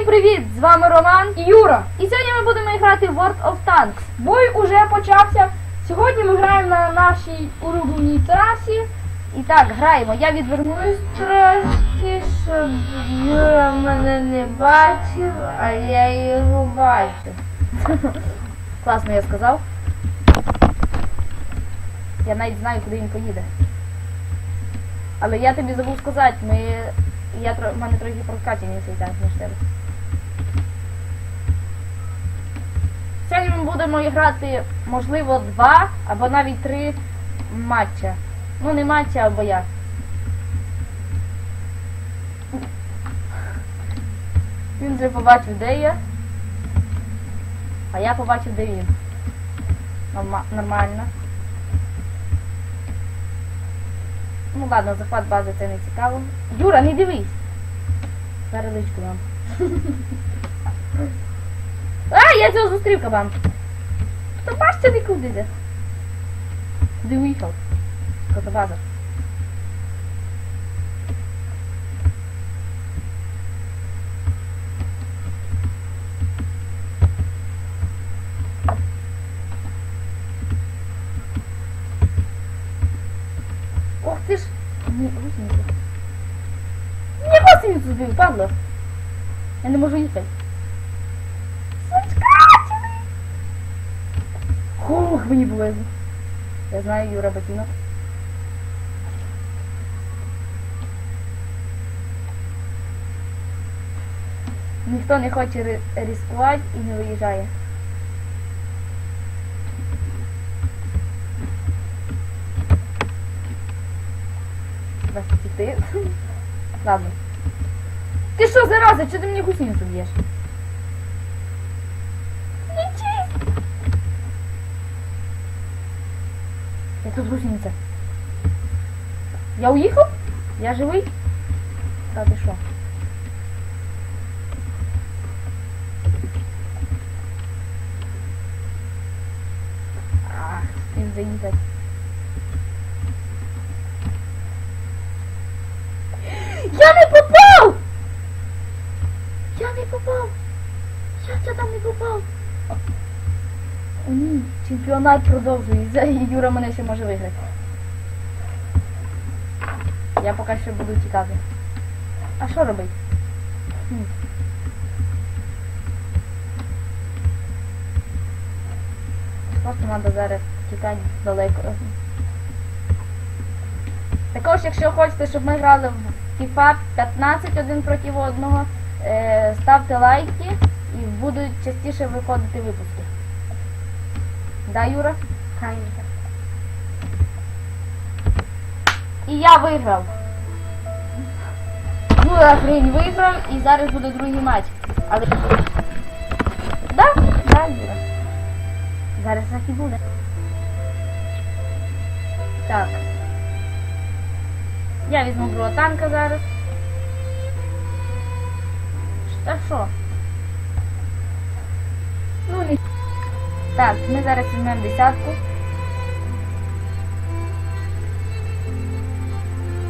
Всім привіт! З вами Роман і Юра. І сьогодні ми будемо грати в World of Tanks. Бой уже почався. Сьогодні ми граємо на нашій улюбленій трасі. І так, граємо. Я відвернусь трошки, щоб Юра мене не бачив, а я його бачу. Класно я сказав. Я навіть знаю, куди він поїде. Але я тобі забув сказати, ми. Я тро... мене трохи прокачаний цей танк ніж тебе. Сьогодні ми будемо грати, можливо, два або навіть три матча. Ну не матча, або як. Він вже побачив, де я. А я побачив, де він. Норма- Нормально. Ну ладно, захват бази це не цікаво. Юра, не дивись. Зараз личку вам. Я цього зустрів кабан. Та бачите, не куди йде. Куди виїхав? Котобаза. Ох ти ж. Ні, гусеницю. Мені гусеницю збив, Павло. Я не можу їхати. Сучкатіни! Хух, мені повезло. Я знаю Юра Ботинок. Ніхто не хоче ри- ризикувати і не виїжджає. Ладно. Ти що, зараза, чого ти мені гусеницю б'єш? Не честь! Я тут гусениця. Я уїхав? Я живий? Та ти що? Ах, він. Я не попав! Я не попав! Як я там не попав? О ні, чемпіонат продовжується і Юра мене ще може виграти. Я поки що буду тікати. А що робити? Просто треба зараз тікати далеко. Також, якщо хочете, щоб ми грали в FIFA 15 один проти одного, е, ставте лайки і будуть частіше виходити випуски. Да, Юра? Конечно. І я виграв. Юра Гринь виграв і зараз буде другий матч. Але... Да? Да, Юра. Зараз так і буде. Так. Я візьму другого танка зараз. Та що? Ну, не... Так, ми зараз візьмемо десятку.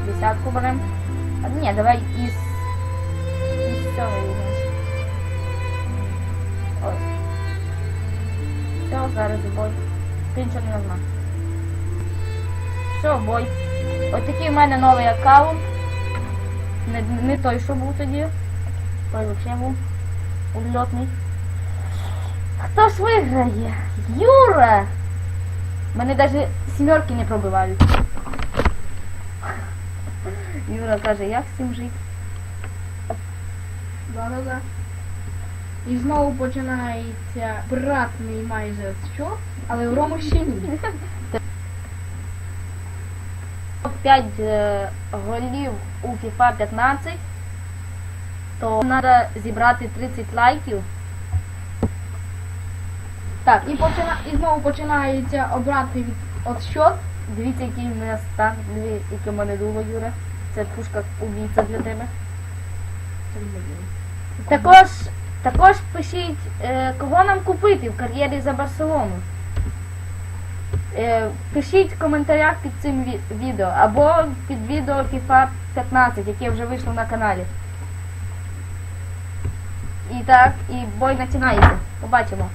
Десятку беремо. А, ні, давай із... Із цього візьмемо. Ось. Все, зараз бой. Ти нічого не нажмав. Все, бой. Ось такий в мене новий аккаунт. Не, не той, що був тоді. Той взагалі був ульотний. Хто ж виграє? Юра! Мене навіть сімерки не пробивають. Юра каже, як з цим жити? Да-да-да. І знову починається братний майже що, але в Рому ще ні. 5 е, голів у FIFA 15, то треба зібрати 30 лайків. Так, і, почина... і знову починається обратний від... от що. Дивіться, який в мене стан, яке в мене дуло, Юра. Це пушка убійця для тебе. Також, також пишіть, е, кого нам купити в кар'єрі за Барселону. Е, пишіть в коментарях під цим ві- відео або під відео FIFA 15, яке вже вийшло на каналі. І так, і бой починається. Побачимо.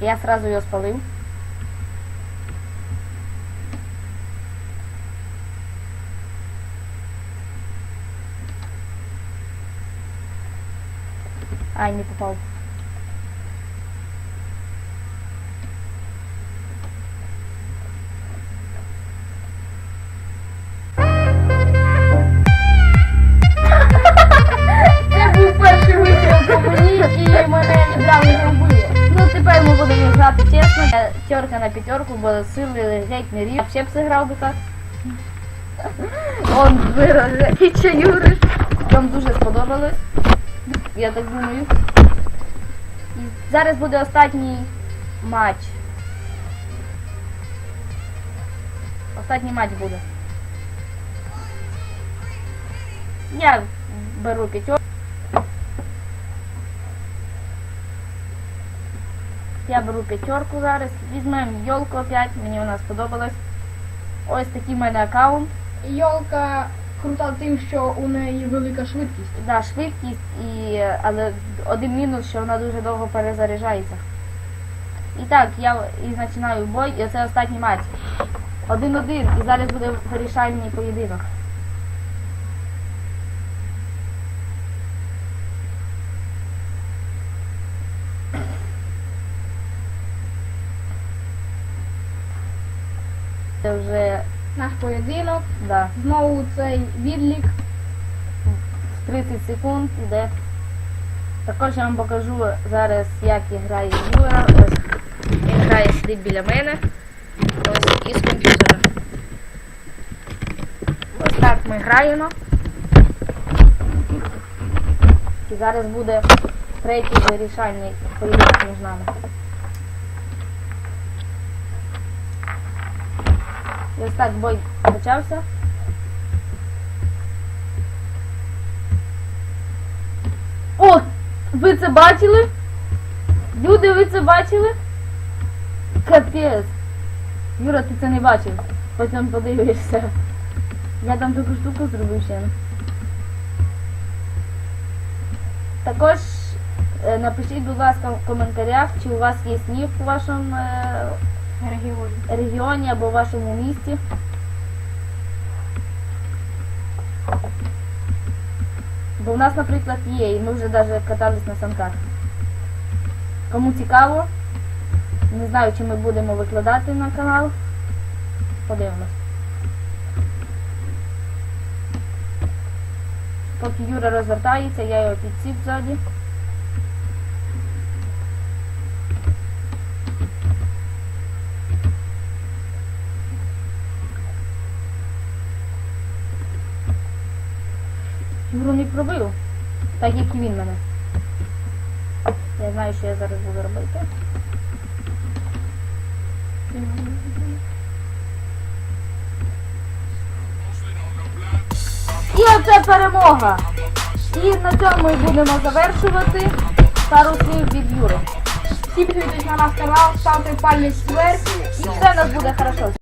Я сразу ее спалив. Ай, не попав. Чесно. На п'ятерку, бо сили геть не рів. Я ще б зіграв би так. Он вироже і чаюри. Вам дуже сподобалось. Я так думаю. І зараз буде останній матч. Останній матч буде. Я беру п'ятерку. Я беру п'ятерку зараз. Візьмемо йолку опять, мені вона сподобалась. Ось такий в мене аккаунт. Йолка крута тим, що у неї велика швидкість. Да, швидкість, і, але один мінус, що вона дуже довго перезаряджається. І так, я і починаю бой, і це останній матч. Один-один, і зараз буде вирішальний поєдинок. Це вже, Наш поєдинок. да, Знову цей відлік. 30 секунд іде. Також я вам покажу зараз, як грає Юра. Ось він грає сидить біля мене. Ось із комп'ютера. Ось так ми граємо. І зараз буде третій вирішальний поєдинок між нами. Ось так бой почався. О! Ви це бачили? Люди, ви це бачили? Капець. Юра, ти це не бачив. Потім подивишся. Я там таку штуку зробив ще. Також е, напишіть, будь ласка, в коментарях, чи у вас є сніг у вашому е, Регіоні. регіоні або вашому місті. Бо в нас, наприклад, є, і ми вже навіть катались на санках. Кому цікаво, не знаю, чи ми будемо викладати на канал. Подивимось. Поки Юра розвертається, я його підсів ззаді. Не пробив, так як і він мене. Я знаю, що я зараз буду робити. І оце перемога! І на цьому ми будемо завершувати пару слів від Юри. Підписуйтесь на наш канал, ставте палець вверх. І все у нас буде хорошо.